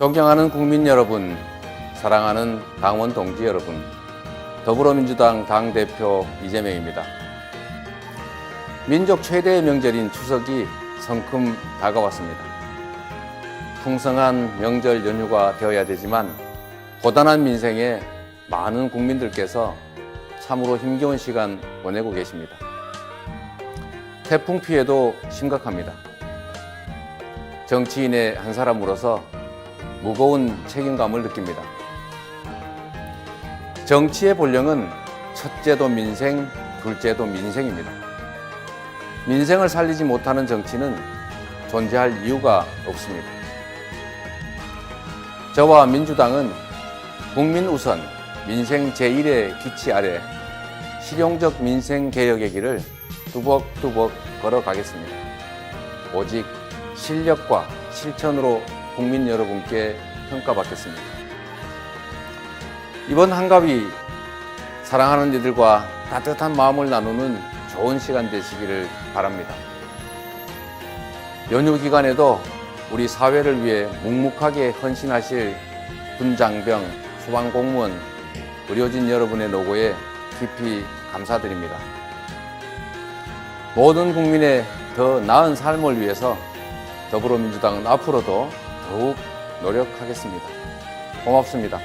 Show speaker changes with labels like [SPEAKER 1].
[SPEAKER 1] 존경하는 국민 여러분, 사랑하는 강원 동지 여러분, 더불어민주당 당대표 이재명입니다. 민족 최대의 명절인 추석이 성큼 다가왔습니다. 풍성한 명절 연휴가 되어야 되지만 고단한 민생에 많은 국민들께서 참으로 힘겨운 시간 보내고 계십니다. 태풍 피해도 심각합니다. 정치인의 한 사람으로서 무거운 책임감을 느낍니다. 정치의 본령은 첫째도 민생, 둘째도 민생입니다. 민생을 살리지 못하는 정치는 존재할 이유가 없습니다. 저와 민주당은 국민 우선, 민생 제1의 기치 아래 실용적 민생 개혁의 길을 뚜벅뚜벅 걸어가겠습니다. 오직 실력과 실천으로 국민 여러분께 평가받겠습니다. 이번 한가위 사랑하는 이들과 따뜻한 마음을 나누는 좋은 시간 되시기를 바랍니다. 연휴 기간에도 우리 사회를 위해 묵묵하게 헌신하실 군장병, 소방공무원, 의료진 여러분의 노고에 깊이 감사드립니다. 모든 국민의 더 나은 삶을 위해서 더불어민주당은 앞으로도 더욱 노력하겠습니다. 고맙습니다.